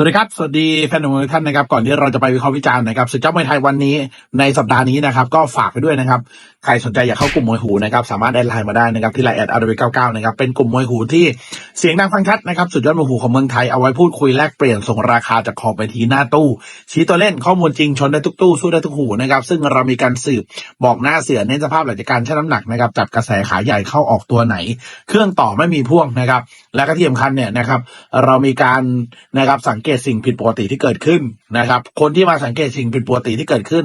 สวัสดีครับ สวัสดีแฟนมวยทุกท่านนะครับ ก่อนที่เราจะไปวิเคราะห์วิจารณ์นะครับศึกเจ้ามวยไทยวันนี้ในสัปดาห์นี้นะครับ ก็ฝากไปด้วยนะครับ ใครสนใจอยากเข้ากลุ่มมวยหูนะครับ สามารถแอดไลน์มาได้นะครับ ที่ไลน์แอดอาร์ดเก้าเก้านะครับ เป็นกลุ่มมวยหูที่เสียงดังฟังชัดนะครับ สุดยอดมวยหูของเมืองไทย เอาไว้พูดคุยแลกเปลี่ยนส่งราคาจากขอบไปทีหน้าตู้ ชี้ตัวเล่นข้อมูลจริงชนได้ทุกตู้สู้ได้ทุกหูนะครับ ซึ่งเรามีการสืบบอกหน้าเสือเน้นสภาพหลังจากการชั่งน้ำหนักนะครับ จับกระแสขาใหญ่เข้าออกตัวไหน เครื่องต่อไม่มีพ่วงนะครับ และก็ที่สำคัญเนี่ยนะครับ เรามีการนะครับสังเกตสิ่งผิดปกติที่เกิดขึ้นนะครับ คนที่มาสังเกตสิ่งผิดปกติที่เกิดขึ้น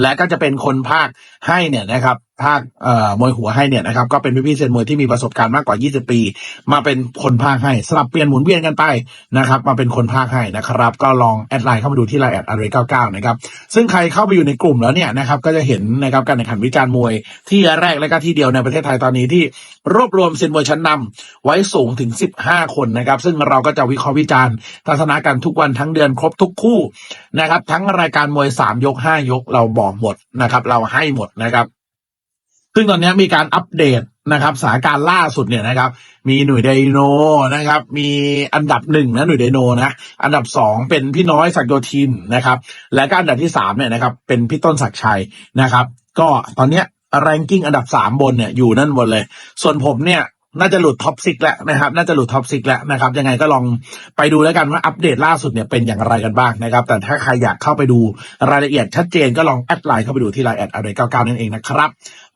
และก็จะเป็นคนภาคให้เนี่ยนะครับ ภาคเอ่อมวยหัวให้เนี่ยนะครับก็เป็นพี่ๆเซียนมวยที่มีประสบการณ์มากกว่า 20 ปี มาเป็นคนภาคให้สลับเปลี่ยนหมุนเวียนกันไปนะครับมาเป็นคนภาคให้นะครับ ก็ลองแอดไลน์เข้ามาดูที่ไลน์แอดอาร์เรเก้าเก้านะครับซึ่งใครเข้าไปอยู่ในกลุ่มแล้วเนี่ยนะครับก็จะเห็นนะครับการแข่งขันวิจารณ์มวยที่แรกและก็ที่เดียวในประเทศไทยตอนนี้ที่รวบรวมเซียนมวยชั้นนำไว้สูงถึง 15 คนนะครับ ซึ่งเราก็จะวิเคราะห์วิจารณ์ทัศนะกันทุกวันทั้งเดือนครบทุกคู่นะครับ ทั้งรายการมวย 3 ยก 5 ยกเราบอกหมดนะครับ เราให้หมดนะครับ ซึ่งตอนนี้มีการอัปเดตนะครับสถานการณ์ล่าสุดเนี่ยนะครับ มีหน่วยไดโนนะครับ มีอันดับหนึ่งนะหน่วยไดโนนะ อันดับสองเป็นพี่น้อยสักโยธินนะครับ และก็อันดับที่สามเนี่ยนะครับเป็นพี่ต้นศักชัยนะครับ ก็ตอนเนี้ยแรงกิ้งอันดับสามบนเนี่ยอยู่นั่นบนเลย ส่วนผมเนี่ย น่าจะหลุดท็อปซิกแล้วนะครับ น่าจะหลุดท็อปซิกแล้วนะครับ ยังไงก็ลองไปดูแล้วกันว่าอัปเดตล่าสุดเนี่ยเป็นอย่างไรกันบ้างนะครับ แต่ถ้าใครอยากเข้าไปดูรายละเอียดชัดเจนก็ลองแอดไลน์เข้าไปดูที่ไลน์แอดอะไรเก้าเก้านั่นเองนะครับ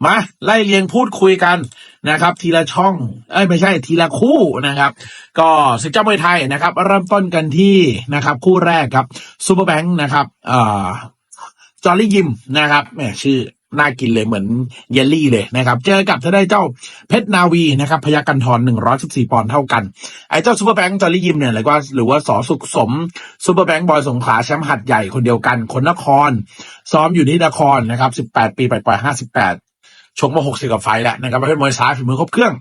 มาไล่เรียงพูดคุยกันนะครับ ทีละช่อง เอ้ยไม่ใช่ทีละคู่นะครับ ก็ศึกเจ้ามวยไทยนะครับ เริ่มต้นกันที่นะครับ คู่แรกครับซูเปอร์แบงค์นะครับเอ่อจอร์ลี่ยิมนะครับแหมชื่อ น่ากินเลยเหมือนเยลลี่เลยนะครับเจอกับทาได้เจ้าเพชรนาวีนะครับพยัคฆ์กันทร114 ปอนด์เท่ากัน ไอ้เจ้าซูเปอร์แบงค์จอร์ลี่ยิมเนี่ยหรือว่าหรือว่าสอสุขสมซูเปอร์แบงค์บอยสงขลาแชมป์หัดใหญ่คนเดียวกันคนนคร ซ้อมอยู่ที่นครนะครับ 18 ปีไปล่อยๆ58ชกมา60กับไฟแล้วนะครับประเภทมวยซ้ายฝีมือครบเครื่อง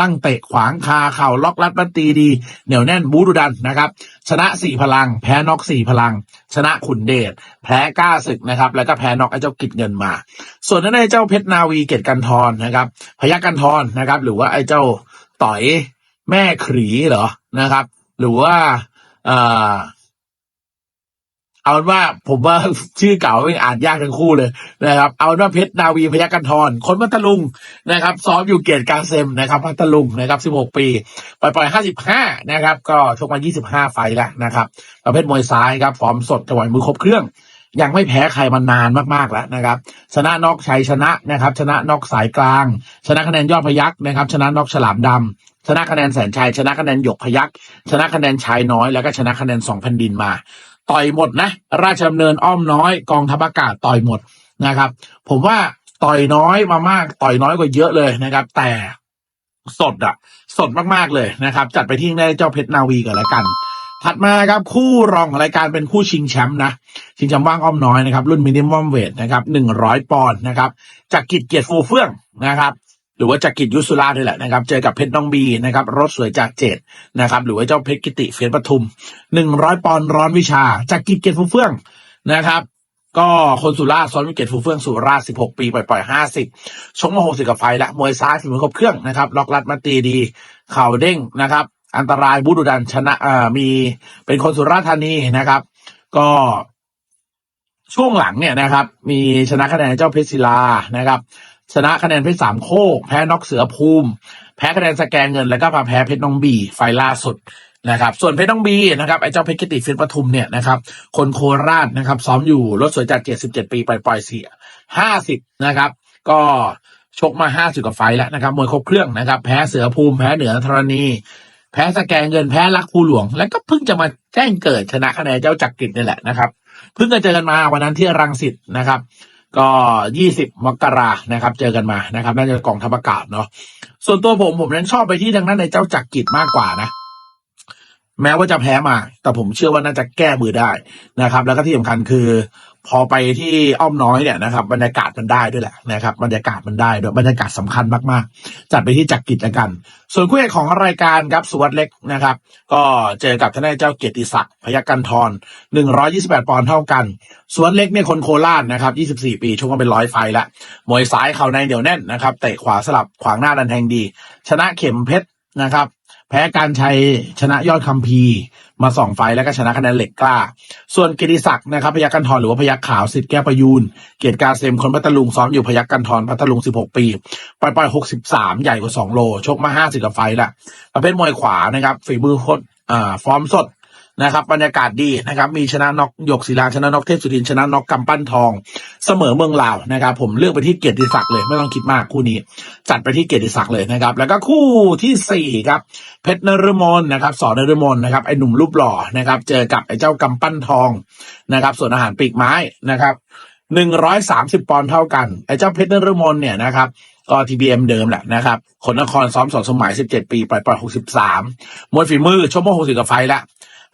ตั้งเตะขวางคาเข่าล็อกลัดบันตีดี เหนียวแน่นบูดุดันนะครับ ชนะสี่พลัง แพ้น็อกสี่พลัง ชนะขุนเดชแพ้ก้าศึกนะครับ แล้วก็แพ้น็อกไอ้เจ้ากิจเงินมา ส่วนนั้นไอ้เจ้าเพชรนาวีเกตกันทรนะครับ พยัคฆ์กันทรนะครับ หรือว่าไอ้เจ้าต่อยแม่ขรีเหรอนะครับ หรือว่าเอ่อ เอาเป็นว่าผมว่าชื่อเก่าไม่อ่านยากทั้งคู่เลยนะครับ เอาเป็นว่าเพชรนาวีพยัคฆ์กันทรคนพัทลุงนะครับ ซ้อมอยู่เกียรติกาเซมนะครับพัทลุงนะครับ 16 ปีปล่อยปล่อย55 นะครับ ก็ชกมา 25 ไฟแล้วนะครับประเภทมวยซ้ายครับฟอร์มสดจังหวะมือครบเครื่องยังไม่แพ้ใครมานานมากๆแล้วนะครับ ชนะนอกชัยชนะนะครับ ชนะนอกสายกลาง ชนะคะแนนยอดพยักษ์นะครับ ชนะนอกฉลามดำชนะคะแนนแสนชัยชนะคะแนนหยกพยักชนะคะแนนชายน้อยแล้วก็ชนะคะแนนสองแผ่นดินมา ต่อยหมดนะ ราชดำเนินอ้อมน้อยกองทัพอากาศต่อยหมดนะครับ ผมว่าต่อยน้อยมามาก ต่อยน้อยกว่าเยอะเลยนะครับ แต่สดอะสดมากๆเลยนะครับ จัดไปที่ได้เจ้าเพชรนาวีก่อนล้วกัน ถัดมาครับคู่รองของรายการเป็นคู่ชิงแชมป์นะ ชิงแชมป์ว่างอ้อมน้อยนะครับ รุ่นมินิมัมเวทนะครับหนึ่งร้อยปอนด์นะครับจากกิจเกียรติฟูเฟื่องนะครับ หรือว่าจากกิจยุสุราด้วยแหละนะครับ เจอกับเพชรน้องบีนะครับ รถสวยจากเจดนะครับ หรือว่าเจ้าเพชรกิติเฟียนปทุมหนึ่งร้อยปอนร้อนวิชา จากกิจเกียรติฟูเฟื่องนะครับ ก็คนสุราซ้อนวิกเกตฟูเฟื่องสุราษฎร์16ปีปล่อยๆ50ชกมา60กับไฟละมวยซ้ายฝีมือครบเครื่องนะครับล็อกลัดมาตีดีเข่าเด้งนะครับ อันตรายบูดุดันชนะเอ่อมีเป็นคนสุราธานีนะครับ ก็ช่วงหลังเนี่ยนะครับ มีชนะคะแนนเจ้าเพชรศิลานะครับ ชนะคะแนนเพชรสามโคก แพ้น็อกเสือภูมิ แพ้คะแนนสแกนเงิน แล้วก็มาแพ้เพชรน้องบี ไฟล่าสุดนะครับ ส่วนเพชรน้องบีนะครับไอ้เจ้าเพชรกิติฟินปทุมเนี่ยนะครับ คนโคราชนะครับ ซ้อมอยู่รถสวยจากเจ็ดสิบเจ็ดปีปล่อยเสียห้าสิบนะครับ ก็ชกมาห้าสิบกว่าไฟแล้วนะครับมวยครบเครื่องนะครับ แพ้เสือภูมิ แพ้เหนือธรณี แพ้สแกนเงินแพ้รักภูหลวง แล้วก็เพิ่งจะมาแจ้งเกิดชนะคะแนนเจ้าจักริดนี่แหละนะครับ เพิ่งจะเจอกันมาวันนั้นที่รังสิตนะครับ ก็ยี่สิบมกรานะครับ เจอกันมานะครับ น่าจะกองทัพอากาศเนาะส่วนตัวผมผมนั้นชอบไปที่ทางด้านในเจ้าจักรกิจมากกว่านะ แม้ว่าจะแพ้มา แต่ผมเชื่อว่าน่าจะแก้มือได้นะครับ แล้วก็ที่สำคัญคือ พอไปที่อ้อมน้อยเนี่ยนะครับ บรรยากาศมันได้ด้วยแหละนะครับ บรรยากาศมันได้ด้วยบรรยากาศสำคัญมากๆ จัดไปที่จักรกิจแล้วกัน ส่วนคู่เอกของรายการครับสุวัสดิ์เล็กนะครับ ก็เจอกับทนายเจ้าเกียรติศักดิ์พยัคฆ์กันทร128 ปอนด์เท่ากันสุวัสดิ์เล็กเนี่ยคนโคราชนะครับ 24 ปีชกมาเป็นร้อยไฟล์ละมวยซ้ายเข่าในเดี่ยวแน่นนะครับเตะขวาสลับขวางหน้าดันแทงดี ชนะเข็มเพชรนะครับ แพ้การชัยชนะยอดคัมภีร์มาสองไฟแล้วก็ชนะคะแนนเหล็กกล้า ส่วนเกียรติศักดิ์นะครับพยักกันทรหรือว่าพยักขาวสิทธิ์แก้วประยูนเกียรติกาเซมคนพัทลุงซ้อมอยู่พยักกันทรพัทลุง16ปีปล่อยปล่อย63ใหญ่กว่าสองโลชกมาห้าสิบกว่าไฟล์ละประเภทมวยขวานะครับฝีมือโคตรอ่าฟอร์มสด นะครับ บรรยากาศดีนะครับ มีชนะน็อกหยกศิลาชนะน็อกเทพสุทินชนะน็อกกำปั้นทอง เสมอเมืองลาวนะครับ ผมเลือกไปที่เกียรติศักดิ์เลยไม่ต้องคิดมากคู่นี้ จัดไปที่เกียรติศักดิ์เลยนะครับ แล้วก็คู่ที่สี่ครับเพชรนฤมลนะครับสอนนฤมลนะครับไอหนุ่มรูปหล่อนะครับ เจอกับไอเจ้ากำปั้นทองนะครับ ส่วนอาหารปีกไม้นะครับหนึ่งร้อยสามสิบปอนด์เท่ากันไอเจ้าเพชรนฤมลเนี่ยนะครับก็ทีบีเอ็มเดิมแหละนะครับขนนครซ้อมสองสมัยสิบเจ็ดปีปล่อยปล่อยหกสิบสามมวยฝีมือชั่วโมงหกสิบกับไฟละ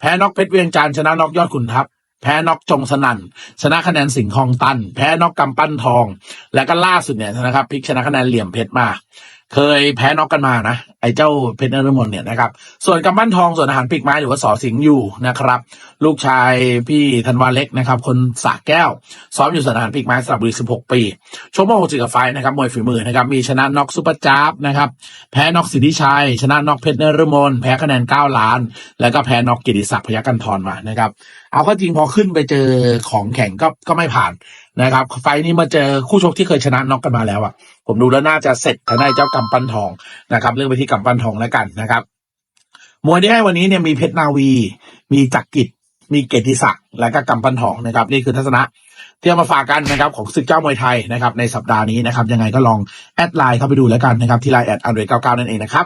แพ้น็อกเพชรเวียงจันทร์ชนะน็อกยอดขุนทัพ แพ้น็อกจงสนั่น ชนะคะแนนสิงห์คลองตัน แพ้น็อกกำปั้นทอง และก็ล่าสุดเนี่ยนะครับพลิกชนะคะแนนเหลี่ยมเพชรมาเคยแพ้น็อกกันมานะ ไอ้เจ้าเพชรนฤมลเนี่ยนะครับ ส่วนกำปั้นทองส่วนอาหารปีกไม้หรือว่าสอสิงห์อยู่นะครับ ลูกชายพี่ธันวาเล็กนะครับ คนสระแก้ว ซ้อมอยู่สนาหารปีกไม้สระบุรี16 ปี ชกมา60กับไฟนะครับมวยฝีมือนะครับ มีชนะน็อกซุปเปอร์จ้าบนะครับ แพ้น็อกสิทธิชัย ชนะน็อกเพชรนฤมลแพ้คะแนน 9 ล้าน แล้วก็แพ้น็อกกิติศักดิ์พยัคฆ์กันทรมานะครับ เอาข้าจริงพอขึ้นไปเจอของแข่งก็ก็ไม่ผ่านนะครับ ไฟนี้มาเจอคู่ชกที่เคยชนะน็อกกันมาแล้วอะ ผมดูแล้วน่าจะเสร็จทางด้านเจ้ากำปั้นทองนะครับ เรื่องไปที่กำปั้นทองแล้วกันนะครับ มวยที่ให้วันนี้เนี่ยมีเพชรนาวี มีจักรกิจมีเกติศักดิ์และก็กำปั้นทองนะครับ นี่คือทัศนะที่เอามาฝากกันนะครับของศึกเจ้ามวยไทยนะครับในสัปดาห์นี้นะครับ ยังไงก็ลองแอดไลน์เข้าไปดูแล้วกันนะครับที่ไลน์แอดอันเดรเก้าเก้านั่นเองนะครับ